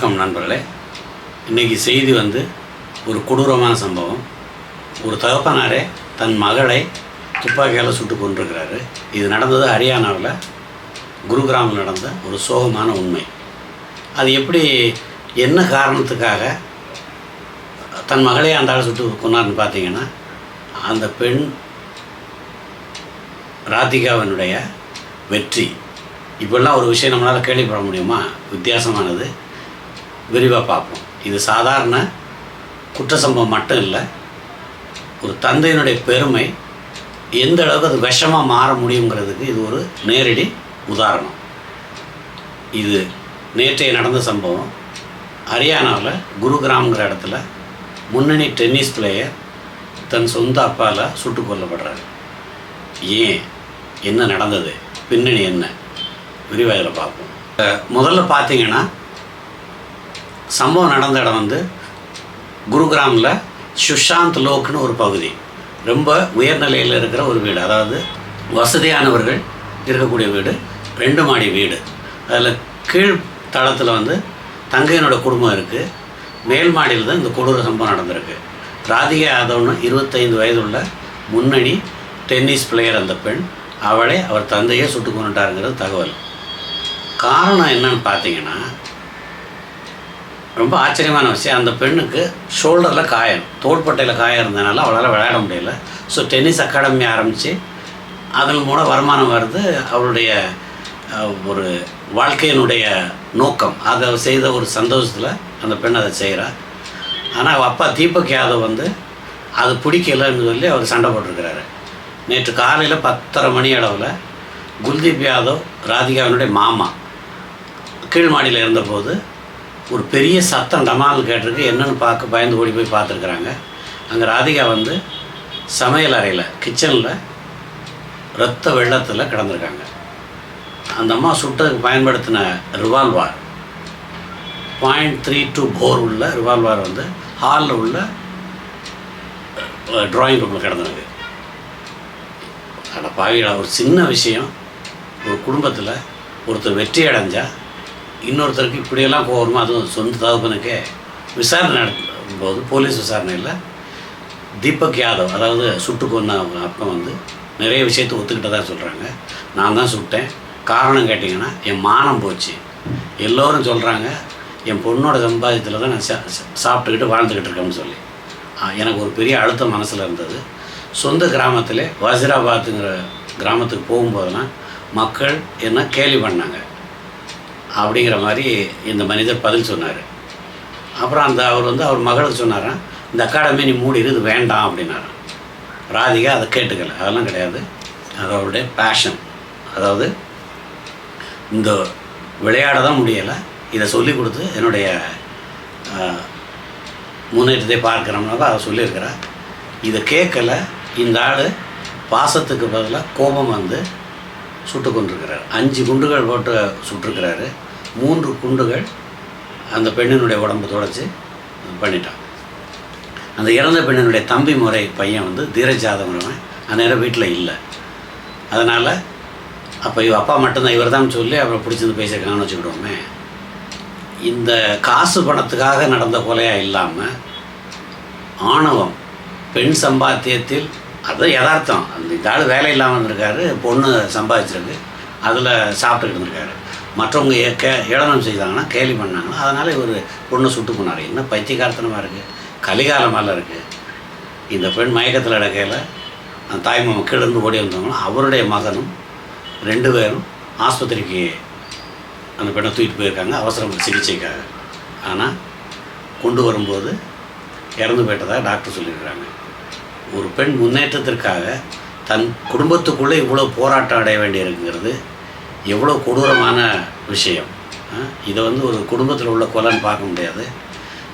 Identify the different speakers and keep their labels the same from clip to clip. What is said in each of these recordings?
Speaker 1: வணக்கம் நண்பர்களே. இன்றைக்கி செய்தி வந்து ஒரு கொடூரமான சம்பவம். ஒரு தகப்பனாரே தன் மகளை துப்பாக்கியால் சுட்டு கொண்டிருக்கிறாரு இது நடந்தது ஹரியானாவில் குருகிராமில் நடந்த ஒரு சோகமான உண்மை. அது எப்படி என்ன காரணத்துக்காக தன் மகளே அந்த ஆள் சுட்டு கொண்டார்னு பார்த்தீங்கன்னா அந்த பெண் ராதிகாவினுடைய வெற்றி. இப்படிலாம் ஒரு விஷயம் நம்மளால் கேள்விப்பட முடியுமா? வித்தியாசமானது. விரிவாக பார்ப்போம். இது சாதாரண குற்ற சம்பவம் மட்டும் இல்லை. ஒரு தந்தையினுடைய பெருமை எந்த அளவுக்கு அது விஷமாக மாற முடியுங்கிறதுக்கு இது ஒரு நேரடி உதாரணம். இது நேற்றைய நடந்த சம்பவம். ஹரியானாவில் குருகிராம்ங்கிற இடத்துல முன்னணி டென்னிஸ் பிளேயர் தன் சொந்த அப்பாவில் சுட்டுக் கொல்லப்படுறாரு. ஏன்? என்ன நடந்தது? பின்னணி என்ன? விரிவாக இதில் பார்ப்போம். முதல்ல பார்த்தீங்கன்னா சம்பவம் நடந்த இடம் வந்து குருகிராமில் சுஷாந்த் லோக்னு ஒரு பகுதி. ரொம்ப உயர்நிலையில் இருக்கிற ஒரு வீடு. அதாவது வசதியானவர்கள் இருக்கக்கூடிய வீடு. ரெண்டு மாடி வீடு. அதில் கீழ் தளத்தில் வந்து தங்கையனோட குடும்பம் இருக்குது மேல் மாடியில் தான் இந்த கொடூர சம்பவம் நடந்திருக்கு. ராதிகா யாதவ்னு இருபத்தைந்து வயதுள்ள முன்னணி டென்னிஸ் பிளேயர் அந்த பெண். அவளை அவர் தந்தையே சுட்டு கொண்டுட்டாருங்கிறது தகவல். காரணம் என்னன்னு பார்த்தீங்கன்னா ரொம்ப ஆச்சரியமான விஷயம். அந்த பெண்ணுக்கு ஷோல்டரில் காயம். தோள்பட்டையில் காயம் இருந்ததுனால அவளால் விளையாட முடியல. ஸோ டென்னிஸ் அகாடமி ஆரம்பித்து அதன் மூலம் வருமானம் வருது. அவளுடைய ஒரு வாழ்க்கையினுடைய நோக்கம். அதை செய்த ஒரு சந்தோஷத்தில் அந்த பெண் அதை செய்கிறாள் ஆனால் அவள் அப்பா தீபக் யாதவ் வந்து அது பிடிக்கலன்னு சொல்லி அவர் சண்டை போட்டிருக்கிறாரு. நேற்று காலையில் பத்தரை மணி அளவில் குல்தீப் யாதவ் ராதிகாவினுடைய மாமா கீழ் மாடியில் இருந்தபோது ஒரு பெரிய சத்தம் டமால் கேட்டிருக்கு. என்னென்னு பார்க்க பயந்து ஓடி போய் பார்த்துருக்குறாங்க. அங்கே ராதிகா வந்து சமையல் அறையில் கிச்சனில் ரத்த வெள்ளத்தில் கிடந்திருக்காங்க. அந்த அம்மா சுட்டதுக்கு பயன்படுத்தின revolver point three two bore உள்ள ரிவால்வார் வந்து ஹாலில் உள்ள ட்ராயிங் ரூமில் கிடந்திருக்கு. அட பாவிடா ஒரு சின்ன விஷயம். ஒரு குடும்பத்தில் ஒருத்தர் வெற்றி அடைஞ்சால் இன்னொருத்தருக்கு இப்படியெல்லாம் போகணுமா அதுவும் சொந்த தகப்பனுக்கே விசாரணை நடத்தும் போது போலீஸ் விசாரணையில் தீபக் யாதவ் அதாவது சுட்டு கொன்ன அவங்க அப்பா வந்து நிறைய விஷயத்தை ஒத்துக்கிட்டதா சொல்கிறாங்க நான் தான் சுட்டேன். காரணம் கேட்டிங்கன்னா என் மானம் போச்சு. எல்லோரும் சொல்கிறாங்க என் பொண்ணோட சம்பாதியத்தில் தான் நான் சா சாப்பிட்டுக்கிட்டு வாழ்ந்துக்கிட்டு இருக்கேன்னு சொல்லி. எனக்கு ஒரு பெரிய அழுத்தம் மனசில் இருந்தது. சொந்த கிராமத்தில் வசிராபாத்துங்கிற கிராமத்துக்கு போகும்போதெல்லாம் மக்கள் என்ன கேலி பண்ணாங்க. அப்படிங்கிற மாதிரி இந்த மனிதர் பதில் சொன்னார். அப்புறம் அந்த அவர் வந்து அவர் மகளுக்கு சொன்னாராம் இந்த அகாடமி நீ மூடிடுது இது வேண்டாம் அப்படின்னாராம். ராதிகா அதை கேட்டுக்கல அதெல்லாம் கிடையாது. அது அவருடைய பேஷன் அதாவது இந்த விளையாட தான் முடியலை. இதை சொல்லி கொடுத்து என்னுடைய முன்னேற்றத்தை பார்க்குறோம்னா தான் அதை சொல்லியிருக்கிறார். இதை கேட்கல. இந்த ஆள் பாசத்துக்கு பதிலாக கோபம் வந்து சுட்டு கொண்டிருக்கிறார் அஞ்சு குண்டுகள் போட்டு சுட்டிருக்கிறாரு. மூன்று குண்டுகள் அந்த பெண்ணினுடைய உடம்பு துடைச்சி பண்ணிட்டான். அந்த இறந்த பெண்ணினுடைய தம்பி முறை பையன் வந்து தீரஜ் அந்நேரம் வீட்டில் இல்லை. அதனால் அப்போ இவ அப்பா மட்டும்தான் இவர் தான் சொல்லி அவரை பிடிச்சிருந்து பேசியிருக்காங்கன்னு வச்சுக்கிடுவோமே இந்த காசு பணத்துக்காக நடந்த கொலையாக இல்லாமல் ஆணவம் பெண் சம்பாத்தியத்தில் அது யதார்த்தம். அந்த இந்த ஆள் வேலை இல்லாமல் இருந்திருக்காரு பொண்ணு சம்பாதிச்சிருக்கு அதில் சாப்பிட்டுக்கிட்டு இருந்திருக்காரு மற்றவங்க கே ஏளனம் செய்தாங்கன்னா கேலி பண்ணாங்கன்னா அதனால் இவர் பொண்ணை சுட்டு போனார். என்ன பைத்தியகார்த்தனமாக இருக்குது கலிகாலமால இருக்குது இந்த பெண் மயக்கத்தில் இடக்கையில் அந்த தாய்மாமன் கீழே இருந்து ஓடி வந்தவங்களும் அவருடைய மகனும் ரெண்டு பேரும் ஆஸ்பத்திரிக்கு அந்த பெண்ணை தூக்கிட்டு போயிருக்காங்க அவசரம் சிகிச்சைக்காக. ஆனால் கொண்டு வரும்போது இறந்து போயிட்டதாக டாக்டர் சொல்லியிருக்கிறாங்க. ஒரு பெண் முன்னேற்றத்திற்காக தன் குடும்பத்துக்குள்ளே இவ்வளோ போராட்டம் அடைய வேண்டியிருக்குங்கிறது எவ்வளோ கொடூரமான விஷயம். இதை வந்து ஒரு குடும்பத்தில் உள்ள கொலைன்னு பார்க்க முடியாது.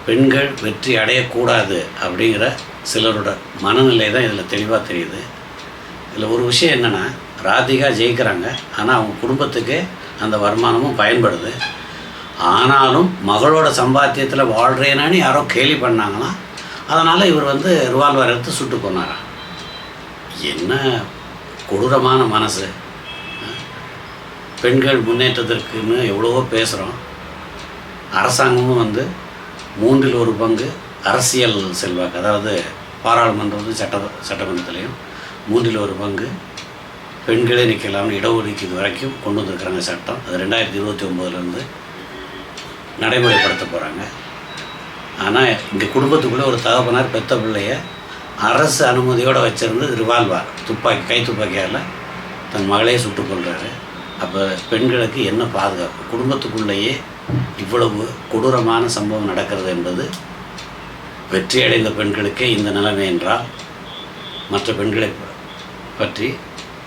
Speaker 1: பெண்கள் வெற்றி அடையக்கூடாது அப்படிங்கிற சிலரோட மனநிலை தான் இதில் தெளிவாக தெரியுது. இதில் ஒரு விஷயம் என்னென்னா ராதிகா ஜெயிக்கிறாங்க. ஆனால் அவங்க குடும்பத்துக்கு அந்த வருமானமும் பயன்படுது. ஆனாலும் மகளோட சம்பாத்தியத்தில் வாழ்கிறேனான்னு யாரோ கேலி பண்ணாங்கன்னா அதனால் இவர் வந்து ரிவால்வர் எடுத்து சுட்டு போனாராம் என்ன கொடூரமான மனசு. பெண்கள் முன்னேற்றத்திற்குன்னு எவ்வளவோ பேசுகிறோம் அரசாங்கமும் வந்து மூன்றில் ஒரு பங்கு அரசியல் செல்வாக்கு அதாவது பாராளுமன்றம் சட்ட சட்டமன்றத்திலையும் மூன்றில் ஒரு பங்கு பெண்களே நிற்கலாம்னு இடஒதுக்கீடு வரைக்கும் கொண்டு வந்திருக்கிறாங்க சட்டம். அது ரெண்டாயிரத்தி இருபத்தி ஒம்போதுலேருந்து நடைமுறைப்படுத்த போகிறாங்க ஆனால் இங்கே குடும்பத்துக்குள்ளே ஒரு தகப்பனார் பெத்த பிள்ளைய அரசு அனுமதியோடு வச்சுருந்து ரிவால்வர் துப்பாக்கி கை துப்பாக்கியால் தன் மகளையே சுட்டு கொள்கிறாரு அப்போ பெண்களுக்கு என்ன பாதுகாப்பு? குடும்பத்துக்குள்ளேயே இவ்வளவு கொடூரமான சம்பவம் நடக்கிறது என்பது வெற்றி அடைந்த பெண்களுக்கே இந்த நிலைமை என்றால் மற்ற பெண்களை ப- பற்றி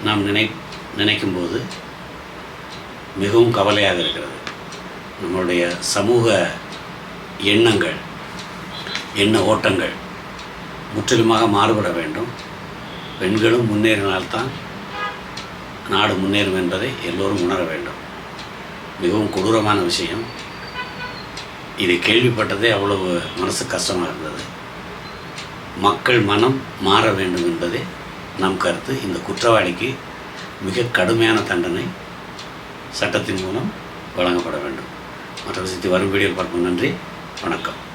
Speaker 1: நாம் நினை நினைக்கும்போது மிகவும் கவலையாக இருக்கிறது. நம்மளுடைய சமூக எண்ணங்கள் எண்ண ஓட்டங்கள் முற்றிலுமாக மாறுபட வேண்டும். பெண்களும் முன்னேறினால்தான் நாடு முன்னேறும் என்பதை எல்லோரும் உணர வேண்டும். மிகவும் கொடூரமான விஷயம். இது கேள்விப்பட்டதே அவ்வளவு மனசு கஷ்டமாக இருந்தது. மக்கள் மனம் மாற வேண்டும் என்பதே நம் கருத்து. இந்த குற்றவாளிக்கு மிக கடுமையான தண்டனை சட்டத்தின் மூலம் வழங்கப்பட வேண்டும். மற்ற விஷயத்தை வரும் வீடியோ பார்க்கும் நன்றி. வணக்கம்.